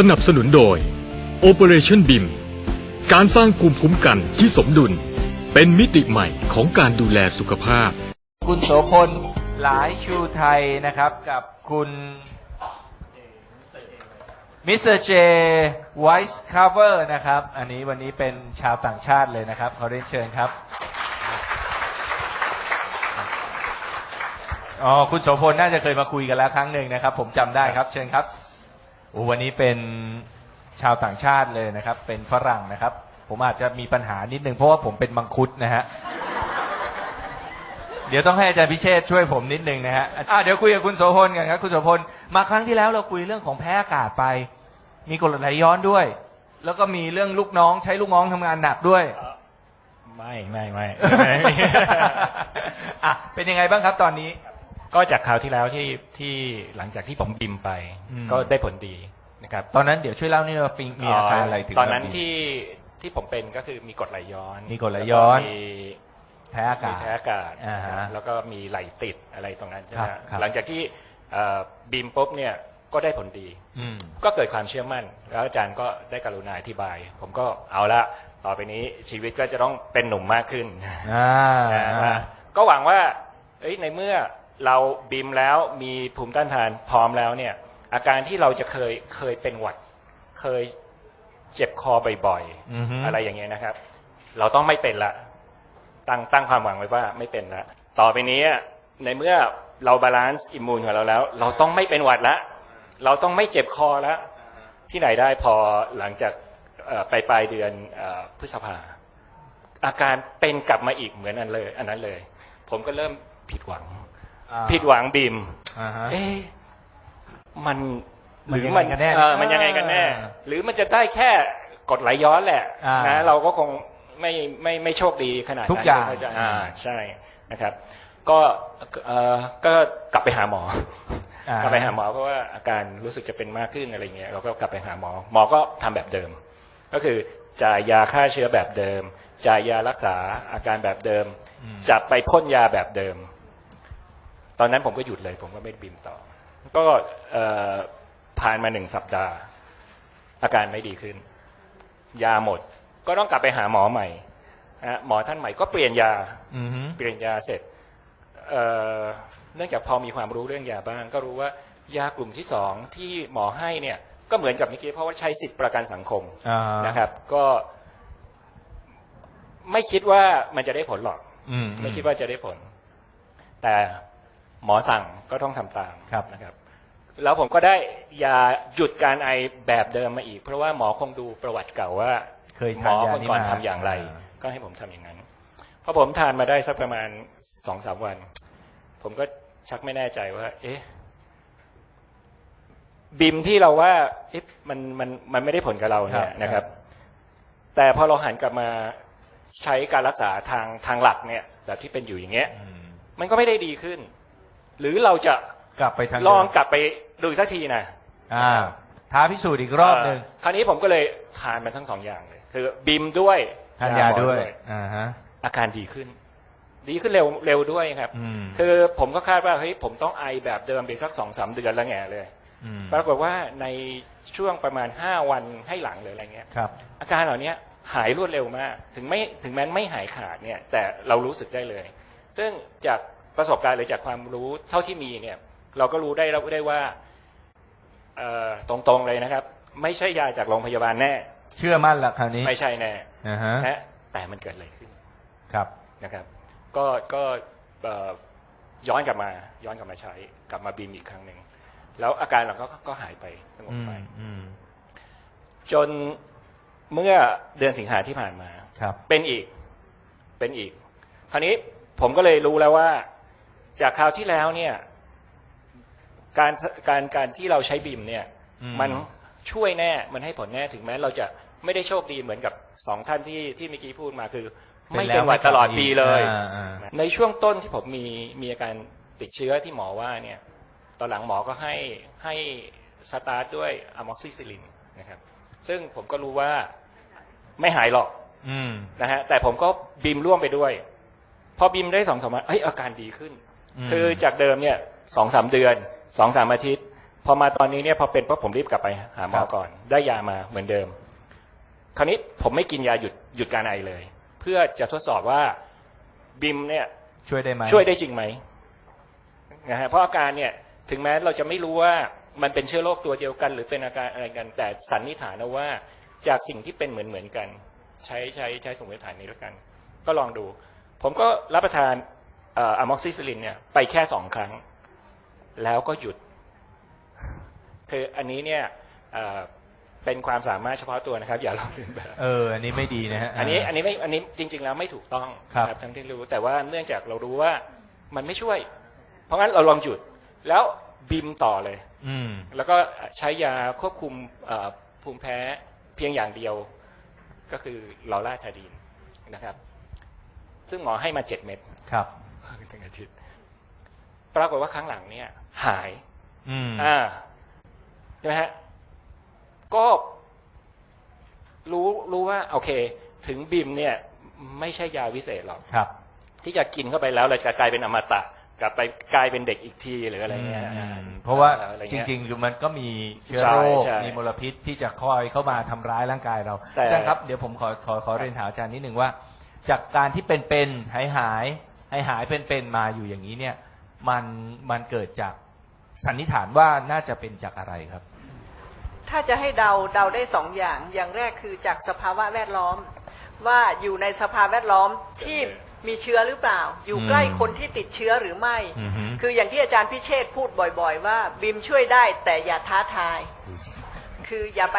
สนับสนุนโดย Operation BIM การสร้างภูมิคุ้มกันที่สมดุล เป็นมิติใหม่ของการดูแลสุขภาพ คุณโสพลหลายชูไทยนะครับกับคุณมิสเตอร์เจไวส์คาเวอร์นะครับ อันนี้วันนี้เป็นชาวต่างชาติเลยนะครับ เขาเรียนเชิญครับ อ๋อ คุณโสพลน่าจะเคยมาคุยกันแล้วครั้งหนึ่งนะครับ ผมจำได้ครับ เชิญครับ วันนี้เป็นชาวต่างชาติเลยนะครับ เป็นฝรั่งนะครับ ผมอาจจะมีปัญหานิดนึงเพราะว่าผมเป็นมังคุดนะฮะเดี๋ยวต้องให้อาจารย์พิเชษช่วยผมนิดนึงนะฮะอะเดี๋ยวคุยกับคุณโสพลกันครับคุณโสพลมาครั้งที่แล้วเราคุยเรื่องของแพ้อากาศไป มีกรดไหลย้อนด้วย แล้วก็มีเรื่องลูกน้องใช้ลูกน้องทำงานหนักด้วย ไม่ไม่ไม่อะเป็นยังไงบ้างครับตอนนี้ ก็จากคราวที่แล้วที่ที่หลังจากที่ผมบิมไป อืม ก็ได้ผลดีนะครับตอนนั้นเดี๋ยวช่วยเล่านี่ว่าปิงมีอาการอะไรถึง ตอนนั้นแบบที่ที่ผมเป็นก็คือมีกรดไหลย้อนมีกรดไหลย้อน แล้วก็มีแพ้อากาศมีแพ้อากาศอ่าฮะนะครับแล้วก็มีไหลติดอะไรตรงนั้นใช่ไหมครับครับ หลังจากที่เอ่อบิมปุ๊บเนี่ยก็ได้ผลดี อืม ก็เกิดความเชื่อมั่น แล้วอาจารย์ก็ได้กรุณาอธิบาย ผมก็เอาละต่อไปนี้ชีวิตก็จะต้องเป็นหนุ่มมากขึ้น อ่านะว่าก็หวังว่าเอ้ยในเมื่อ เราบิมแล้วมีภูมิต้านทานพร้อมแล้วเนี่ย อาการที่เราจะเคยเคยเป็นหวัด เคยเจ็บคอบ่อยอือฮึๆอะไรอย่างเงี้ยนะครับ เราต้องไม่เป็นละ ตั้งตั้งความหวังไว้ว่าไม่เป็นละ ต่อไปนี้ในเมื่อเราบาลานซ์อิมมูนของเราแล้ว เราต้องไม่เป็นหวัดละ เราต้องไม่เจ็บคอแล้วที่ไหนได้พอหลังจากเอ่อไปปลายเดือนเอ่อพฤษภา อาการเป็นกลับมาอีกเหมือนอันเลย อันนั้นเลย ผมก็เริ่มผิดหวังอ่า ผิดหวังบีมอ่าฮะเอ๊ะมันมันยังไงกันแน่เออมันยังไงกันแน่อ่าหรือมันจะได้แค่กดไหลย้อนแหละอ่านนะเราก็คงไม่ไม่ไม่โชคดีขนาดนั้นทุกอย่างก็จะอ่าใช่นะครับ ก็เออก็กลับไปหาหมออ่ากลับไปหาหมอเพราะว่าอาการรู้สึกจะเป็นมากขึ้นอะไรเงี้ยเราก็กลับไปหาหมอ หมอก็ทำแบบเดิม ก็คือจ่ายยาฆ่าเชื้อแบบเดิมจ่ายยารักษาอาการแบบเดิมอืมจะไปพ่นยาแบบเดิม ตอนนั้นผมก็หยุดเลย ผมก็ไม่บินต่อ ก็เอ่อผ่านมาหนึ่งสัปดาห์ อาการไม่ดีขึ้น ยาหมด ก็ต้องกลับไปหาหมอใหม่นะฮะหมอท่านใหม่ก็เปลี่ยนยาอือฮึเปลี่ยนยาเสร็จเอ่อเนื่องจากพอมีความรู้เรื่องยาบ้าง ก็รู้ว่ายากลุ่มที่สองที่หมอให้เนี่ย ก็เหมือนกับเมื่อกี้เพราะว่าใช้สิทธิประกันสังคมอ่าฮนะครับ ก็ไม่คิดว่ามันจะได้ผลหรอกอืมไม่คิดว่าจะได้ผล แต่ หมอสั่งก็ต้องทำตามครับนะครับ แล้วผมก็ได้ยาหยุดการไอแบบเดิมมาอีก เพราะว่าหมอคงดูประวัติเก่าว่า เคยหมทานอยาคนนี้ก่อนมาทำอย่างไรอ่ก็ให้ผมทำอย่างนั้นพอผมทานมาได้สักประมาณสองสามวัน ผมก็ชักไม่แน่ใจว่า เอ๊ะบิมที่เราว่าเอ๊ะมันมันมันไม่ได้ผลกับเราเนี่ยนะครับ แต่พอเราหันกลับมาใช้การรักษาทางทางหลักเนี่ย แบบที่เป็นอยู่อย่างเงี้ยอืมมันก็ไม่ได้ดีขึ้น หรือเราจะกลับไปทางลองเดิมกลับไปดูสักทีนะอ่าท้าพิสูจน์อีกรอบหนึ่งเคราวนี้ผมก็เลยทานมันทั้งสองอย่างเลยคือบิมด้วยทานยาหมอด้วยอ่าฮะอาการดีขึ้น ดีขึ้นเร็วเร็วด้วยครับอืมคือผมก็คาดว่าเฮ้ยผมต้องไอแบบเดิมไปสักสองสามเดือนแล้วแง่เลยอืมปรากฏว่าในช่วงประมาณห้าวันให้หลังหรืออะไรเงี้ยครับ อาการเหล่านี้หายรวดเร็วมาก ถึงไม่ถึงแม้ไม่หายขาดเนี่ย แต่เรารู้สึกได้เลย ซึ่งจาก ประสบการณ์หรือจากความรู้เท่าที่มีเนี่ย เราก็รู้ได้แล้วได้ว่าเอ่อตรงๆเลยนะครับ ไม่ใช่ยาจากโรงพยาบาลแน่ เชื่อมั่นละคราวนี้ ไม่ใช่แน่อ่าฮะนะแต่มันเกิดอะไรขึ้นครับนะครับ ก็ก็เอ่อย้อนกลับมา ย้อนกลับมาใช้ กลับมาบีมอีกครั้งหนึ่งแล้วอาการเราก็ก็หายไปสงบอืมไปอืมจนเมื่อเดือนสิงหาที่ผ่านมา ครับ เป็นอีก เป็นอีก คราวนี้ผมก็เลยรู้แล้วว่า จากคราวที่แล้วเนี่ย การการการที่เราใช้บิมเนี่ยอืมมันช่วยแน่มันให้ผลแน่ถึงแม้เราจะไม่ได้โชคดีเหมือนกับสองท่านที่ที่เมื่อกี้พูดมาคือ ไม่เป็นหวัดตลอดปีเลยอ่าอ่าในช่วงต้นที่ผมมีมีอาการติดเชื้อที่หมอว่าเนี่ย ตอนหลังหมอก็ให้ให้สตาร์ทด้วยอะม็อกซิซิลินนะครับ ซึ่งผมก็รู้ว่าไม่หายหรอกอืมนะฮะแต่ผมก็บิมร่วมไปด้วย พอบิมได้สองสามวันเอ้ยอาการดีขึ้นอืม คือจากเดิมเนี่ยสองสามเดือนสองสามอาทิตย์ พอมาตอนนี้เนี่ยพอเป็นปั๊บผมรีบกลับไปหาหมอก่อน ได้ยามาเหมือนเดิม คราวนี้ผมไม่กินยาหยุดหยุดการไอเลย เพื่อจะทดสอบว่าบิมเนี่ยช่วยได้ไหมช่วยได้จริงไหมนะฮะเพราะอาการเนี่ยถึงแม้เราจะไม่รู้ว่ามันเป็นเชื้อโรคตัวเดียวกัน หรือเป็นอาการอะไรกัน แต่สันนิษฐานเอาว่าจากสิ่งที่เป็นเหมือนเหมือนๆกัน ใช้ใช้ใช้สมมติฐานนี้แล้วกัน ก็ลองดู ผมก็รับประทาน อะม็อกซิซิลินเนี่ยไปแค่สองครั้ง แล้วก็หยุดคืออันนี้เนี่ยเอ่อเป็นความสามารถเฉพาะตัวนะครับ อย่าลองเลียนแบบเอออันนี้ไม่ดีนะฮะอันนี้อันนี้ไม่อันนี้จริง ๆ แล้วไม่ถูกต้องครับทั้งที่รู้ แต่ว่าเนื่องจากเรารู้ว่ามันไม่ช่วย เพราะงั้นเราลองหยุดแล้วบิมต่อเลย อืมแล้วก็ใช้ยาควบคุมเอ่อภูมิแพ้เพียงอย่างเดียว ก็คือลอร่าทาดีนนะครับ ซึ่งหมอให้มาเจ็ดเม็ดครับ ทั้งอาทิตย์ ปรากฏว่าครั้งหลังเนี่ย หาย อืมอ่าใช่ไหมฮะ ก็รู้รู้ว่า โอเค ถึงบิมเนี่ย ไม่ใช่ยาวิเศษหรอกครับ ที่จะกินเข้าไปแล้วเราจะกลายเป็นอมตะกลับไปกลายเป็นเด็กอีกทีหรืออะไรเงี้ยเพราะว่าจริงๆคือมันก็มีเชื้อโรคมีมลพิษที่จะคอยเข้ามาทำร้ายร่างกายเราแต่อาจารย์ครับเดี๋ยวผมขอขอขอเรียนถามอาจารย์นิดหนึ่งว่า จากการที่เป็นเป็นหายหาย หายหายเป็นเป็นมาอยู่อย่างนี้เนี่ย มันมันเกิดจากสันนิษฐานว่าน่าจะเป็นจากอะไรครับ ถ้าจะให้เดาเดาได้สองอย่าง อย่างแรกคือจากสภาวะแวดล้อม ว่าอยู่ในสภาวะแวดล้อมที่มีเชื้อหรือเปล่า อยู่ใกล้อืมคนที่ติดเชื้อหรือไม่อือฮึคืออย่างที่อาจารย์พิเชษฐ์พูดบ่อยๆ ว่าบิมช่วยได้แต่อย่าท้าทาย คืออย่าไป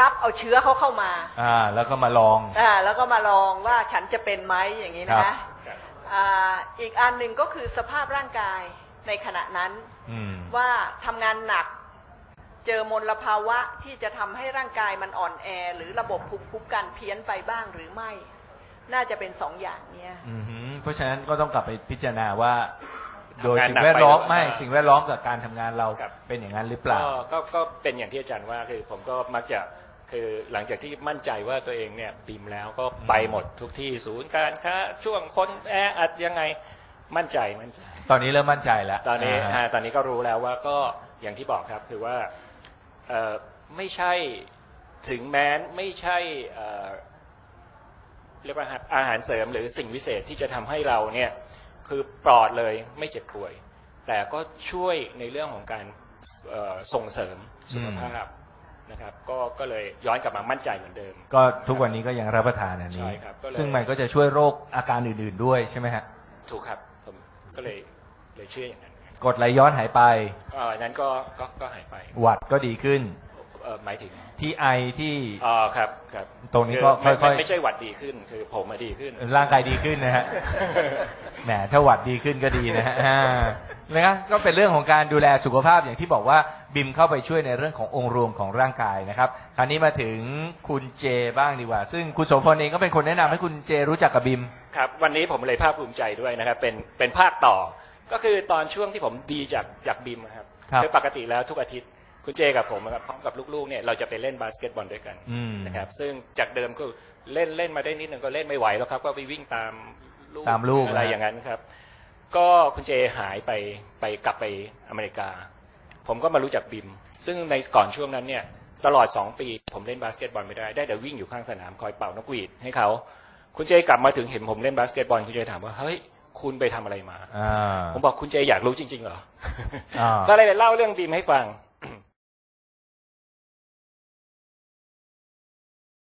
รับเอาเชื้อเขาเข้ามา อ่า แล้วก็มาลอง อ่า แล้วก็มาลองว่าฉันจะเป็นไหมอย่างนี้ครันะบครับ อ่าอีกอันหนึ่งก็คือสภาพร่างกายในขณะนั้นอืมว่าทำงานหนัก เจอมลภาวะที่จะทำให้ร่างกายมันอ่อนแอ หรือระบบภูมิคุ้มกันเพี้ยนไปบ้างหรือไม่ น่าจะเป็นสองอย่างเนี้ยอือหือเพราะฉะนั้นก็ต้องกลับไปพิจารณาว่า โดยทำงานสิ่หนังกแวดล้อมไปหรือเปล่าไม่สิ่งแวดล้อมกับการทำงานเราครับเป็นอย่างนั้นหรือเปล่าก็ก็ก็เป็นอย่างที่อาจารย์ว่าคือ ผมก็มักจะ คือหลังจากที่มั่นใจว่าตัวเองเนี่ยบิมแล้วก็ไปหมดทุกที่ศูนย์การค้าช่วงคนแออัดยังไงมั่นใจมั่นใจ ตอนนี้เริ่มมั่นใจแล้ว ตอนนี้าอ่าตอนนี้ก็รู้แล้วว่าก็อย่างที่บอกครับคือว่าเอ่อไม่ใช่ถึงแม้นไม่ใช่เอ่อเรียกว่าอาหารเสริมหรือสิ่งวิเศษที่จะทำให้เราเนี่ยคือปลอดเลยไม่เจ็บป่วย แต่ก็ช่วยในเรื่องของการเอ่อส่งเสริมสุขภาพ นะครับ ก็ก็เลยย้อนกลับมามั่นใจเหมือนเดิม ก็ทุกวันนี้ก็ยังรับประทานอันนี้ ใช่ครับก็เลย ซึ่งมันก็จะช่วยโรคอาการอื่นๆด้วยใช่ไหมฮะถูกครับผมก็เลยเลยเชื่ออย่างนั้นกดไหลย้อนหายไป เอ่อนั้นก็ก็ก็หายไป หวัดก็ดีขึ้นเอ่อ หมายถึงที่ไอที่อ๋อครับครับตรงนี้ก็ไม่ค่อยๆไม่ไม่ใช่หวัดดีขึ้น คือผมมาดีขึ้น ร่างกายดีขึ้นนะฮะแหมถ้าหวัดดีขึ้นก็ดีนะฮะอ่านะครับก็เป็นเรื่องของการดูแลสุขภาพอย่างที่บอกว่าบิมเข้าไปช่วยในเรื่องขององค์รวมของร่างกายนะครับ คราวนี้มาถึงคุณเจบ้างดีกว่า ซึ่งคุณโสมพลเองก็เป็นคนแนะนำให้คุณเจรู้จักกับบิมครับ วันนี้ผมเลยภาคภูมิใจด้วยนะครับ เป็นเป็นภาคต่อ ก็คือตอนช่วงที่ผมดีจากจากบิมอะครับครับโดยปกติแล้วทุกอาทิตย์ คุณเจกับผมนะครับพร้อมกับลูกๆเนี่ยเราจะไปเล่นบาสเกตบอลด้วยกันอืมนะครับซึ่งจากเดิมก็เล่นเล่นมาได้นิดนึงก็เล่นไม่ไหวแล้วครับ ก็ไปวิ่งตามลูกตามลูกอะไรนะอย่างนั้นครับ ก็คุณเจหายไปไปกลับไปอเมริกา ผมก็มารู้จักบิม ซึ่งในก่อนช่วงนั้นเนี่ยตลอด2ปี ผมเล่นบาสเกตบอลไม่ได้ได้แต่วิ่งอยู่ข้างสนามคอยเป่านกหวีดให้เขาคุณเจกลับมาถึงเห็นผมเล่นบาสเกตบอลคุณเจถามว่าเฮ้ยคุณไปทำอะไรมาอ่าผมบอกคุณเจอยากรู้จริง ๆ เหรออ่าก็เลยเล่าเรื่องบิมให้ฟัง